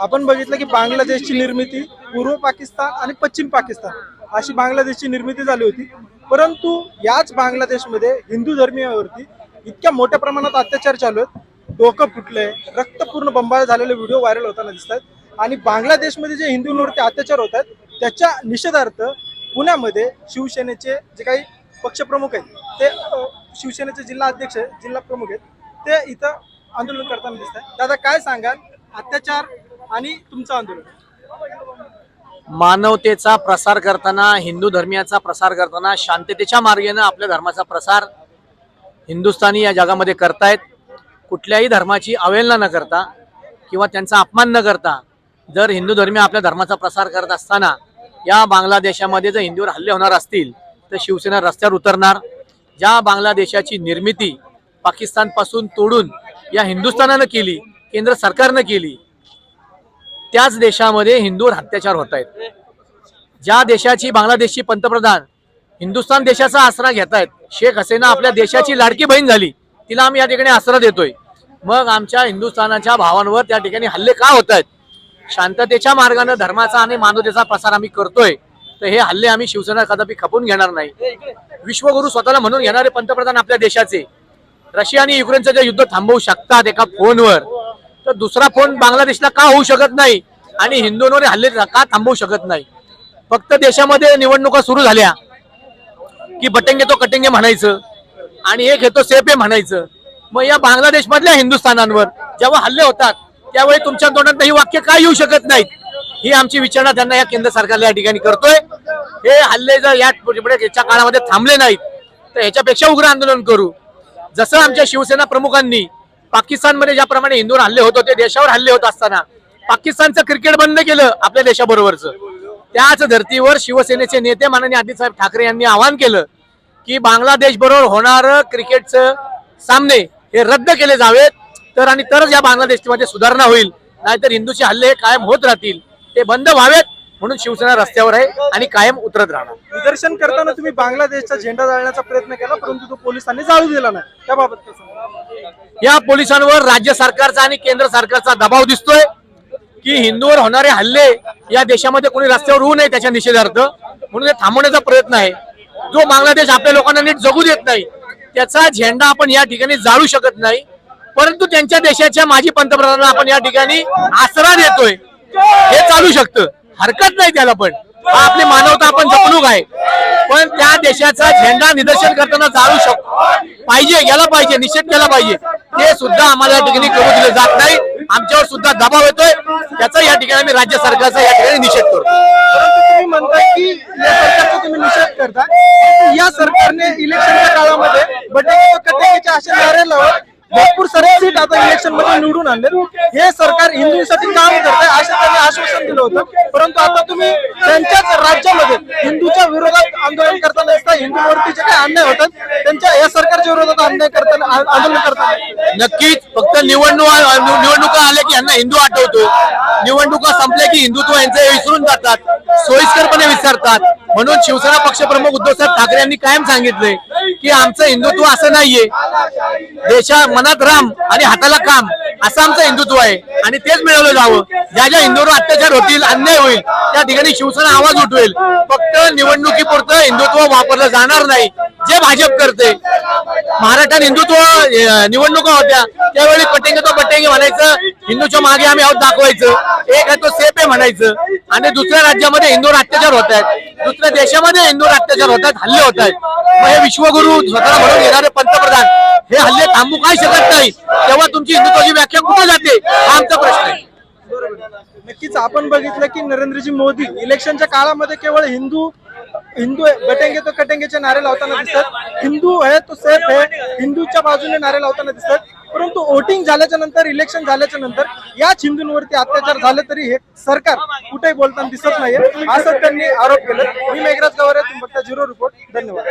आपण बघितलं की बांगलादेशची निर्मिती पूर्व पाकिस्तान आणि पश्चिम पाकिस्तान अशी बांगलादेशची निर्मिती झाली होती. परंतु याच बांगलादेशमध्ये हिंदू धर्मीयावरती इतक्या मोठ्या प्रमाणात अत्याचार चालू आहेत. डोकं फुटले रक्तपूर्ण बंबाळ झालेले व्हिडिओ व्हायरल होताना दिसतात आणि बांगलादेशमध्ये जे हिंदूंवरती अत्याचार होत आहेत त्याच्या निषेधार्थ पुण्यामध्ये शिवसेनेचे जे काही पक्षप्रमुख आहेत ते शिवसेनेचे जिल्हा अध्यक्ष आहेत, जिल्हा प्रमुख आहेत ते इथं आंदोलन करताना दिसत आहेत दादा काय सांगाल? अत्याचार आणि तुमचं आंदोलन? मानवतेचा प्रसार करताना हिंदू धर्मियाचा प्रसार करताना शांततेच्या मार्गाने आपल्या धर्माचा प्रसार हिंदुस्थानी या जगामध्ये करतायत. कुठल्याही धर्माची अवहेलना न करता किंवा त्यांचा अपमान न करता जर हिंदू धर्मीय आपल्या धर्माचा प्रसार करत असताना या बांगलादेशामध्ये जर हिंदूवर हल्ले होणार असतील तर शिवसेना रस्त्यावर उतरणार. ज्या बांगलादेशाची निर्मिती पाकिस्तानपासून तोडून या हिंदुस्थानानं केली केंद्र सरकारनं केली त्याच देशामध्ये हिंदूवर अत्याचार होत आहेत ज्या देशाची बांगलादेशची पंतप्रधान हिंदुस्थान देशाचा आसरा घेत आहेत शेख हसीना आपल्या देशाची लाडकी बहीण झाली तिला आम्ही या ठिकाणी आसरा देतोय. मग आमच्या हिंदुस्थानाच्या भावांवर त्या ठिकाणी हल्ले का होत आहेत शांततेच्या मार्गाने धर्माचा आणि मानवतेचा प्रसार आम्ही करतोय तर हे हल्ले आम्ही शिवसेना कदापि खपून घेणार नाही. विश्वगुरु स्वतःला म्हणून घेणारे पंतप्रधान आपल्या देशाचे. रशिया आणि युक्रेनचं जे युद्ध थांबवू शकतात एका फोनवर तर दुसरा फोन बांगलादेशला का होऊ शकत नाही? आणि हिंदूंवर हल्ले का थांबवू शकत नाही? फक्त देशामध्ये निवडणुका सुरू झाल्या. की बटेंगे तो कटेंगे म्हणायचं. आणि एक येतो सेफ आहे म्हणायचं. मग या बांगलादेश मधल्या हिंदुस्थानांवर जेव्हा हल्ले होतात त्यावेळी तुमच्या तोंडात ही वाक्य काय येऊ शकत नाहीत? ही आमची विचारणा त्यांना या केंद्र सरकारला या ठिकाणी करतोय. हे हल्ले जर याच्या काळामध्ये थांबले नाहीत तर ह्याच्यापेक्षा उग्र आंदोलन करू. जसं आमच्या शिवसेना प्रमुखांनी पाकिस्तानमध्ये ज्याप्रमाणे हिंदूवर हल्ले होत होते देशावर हल्ले होत असताना पाकिस्तानचं क्रिकेट बंद केलं आपल्या देशाबरोबरचं. त्याच धर्तीवर शिवसेनेचे नेते माननीय आदित्यसाहेब ठाकरे यांनी आवाहन केलं की बांगलादेश बरोबर होणार क्रिकेटचं सामने हे रद्द केले जावेत तर आणि तरच या बांगलादेशमध्ये सुधारणा होईल. नाहीतर हिंदूचे हल्ले हे कायम होत राहतील. ते बंद व्हावेत. म्हणून शिवसेना रस्त्यावर आहे आणि कायम उतरत राहणार. निदर्शन करताना तुम्ही बांगलादेशचा झेंडा जाळण्याचा प्रयत्न केला परंतु तो पोलिसांनी जाळू दिला नाही. त्याबाबत? या पोलिसांवर राज्य सरकारचा आणि केंद्र सरकारचा दबाव दिसतोय की हिंदूवर होणारे हल्ले या देशामध्ये कोणी रस्त्यावर होऊ नये त्याच्या निषेधार्थ. म्हणून हे थांबवण्याचा प्रयत्न आहे. जो बांगलादेश आपल्या लोकांना नीट जगू देत नाही त्याचा झेंडा आपण या ठिकाणी जाळू शकत नाही. परंतु त्यांच्या देशाच्या माजी पंतप्रधानांना आपण या ठिकाणी आसरा देतोय. हे चालू शकतं. हरकत नाही त्याला पण. हा आपली मानवता आपण जपणूक आहे. पण त्या देशाचा झेंडा निदर्शन करताना जाळू शकतो पाहिजे गेला पाहिजे निषेध केला पाहिजे. ते सुद्धा आम्हाला या ठिकाणी करू दिलं जात नाही. आमच्यावर सुद्धा दबाव येतोय. त्याचा या ठिकाणी आम्ही राज्य सरकारचा या ठिकाणी निषेध करतो. तुम्ही म्हणताय की या सरकारचा तुम्ही निषेध करता या सरकारने इलेक्शनच्या काळामध्ये बटेंगे कटेंगेचे असे नारे लावत भरपूर सर्व सीट आता इलेक्शनमध्ये निवडून आणले हे सरकार हिंदूंसाठी काम करत आहे असं त्यांनी आश्वासन दिलं होतं. परंतु आता तुम्ही त्यांच्याच राज्यामध्ये हिंदूच्या विरोधात आंदोलन करताना असता हिंदूंवरती जे काही अन्याय होतात त्यांच्या या सरकारच्या विरोधात अन्याय करताना आंदोलन करताना. नक्कीच. फक्त निवडणूक निवडणुका आल्या की यांना हिंदू आठवतो. निवडणुका संपल्या की हिंदुत्व यांचे विसरून जातात. सोयीस्करपणे विसरतात. म्हणून शिवसेना पक्षप्रमुख उद्धवसाहेब ठाकरे यांनी कायम सांगितले की आमचं हिंदुत्व असं नाहीये. देशा मनात राम आणि हाताला काम असं आमचं हिंदुत्व आहे. आणि तेच मिळवलं जावं. ज्या ज्या हिंदूवर अत्याचार होतील अन्याय होईल त्या ठिकाणी शिवसेना आवाज उठवेल. फक्त निवडणुकीपुरतं हिंदुत्व वापरलं जाणार नाही. जे भाजप करते महाराष्ट्रात हिंदुत्व निवडणुका होत्या त्यावेळी पटेंगे तो पटेंगे म्हणायचं हिंदूच्या मागे आम्ही आहोत दाखवायचं. एक आहे तो सेफ आहे म्हणायचं. आणि दुसऱ्या राज्यामध्ये हिंदूवर अत्याचार होत आहेत. दुसऱ्या देशामध्ये हिंदूवर अत्याचार होत आहेत हल्ले होत आहेत मग हे विश्वगुरु स्वतःला म्हणून येणारे पंतप्रधान हे हल्ले थांबू काय शकत नाही. तेव्हा तुमची हिंदुत्वाची व्याख्या कुठे जाते? हा आमचा प्रश्न आहे. नक्कीच आपण बघितलं की नरेंद्रजी मोदी इलेक्शनच्या काळामध्ये केवळ हिंदू हिंदू आहे, बटेंगे तो कटेंगेचे नारे लावताना दिसतात. हिंदू आहे तो सेफ आहे. हिंदूच्या बाजूने नारे लावताना दिसतात. परंतु वोटिंग झाल्याच्यानंतर इलेक्शन झाल्याच्यानंतर याच हिंदूंवरती अत्याचार झाले तरी हे सरकार कुठेही बोलताना दिसत नाहीये. असं त्यांनी आरोप केला मी मेघराज गवारे झिरो रिपोर्ट धन्यवाद.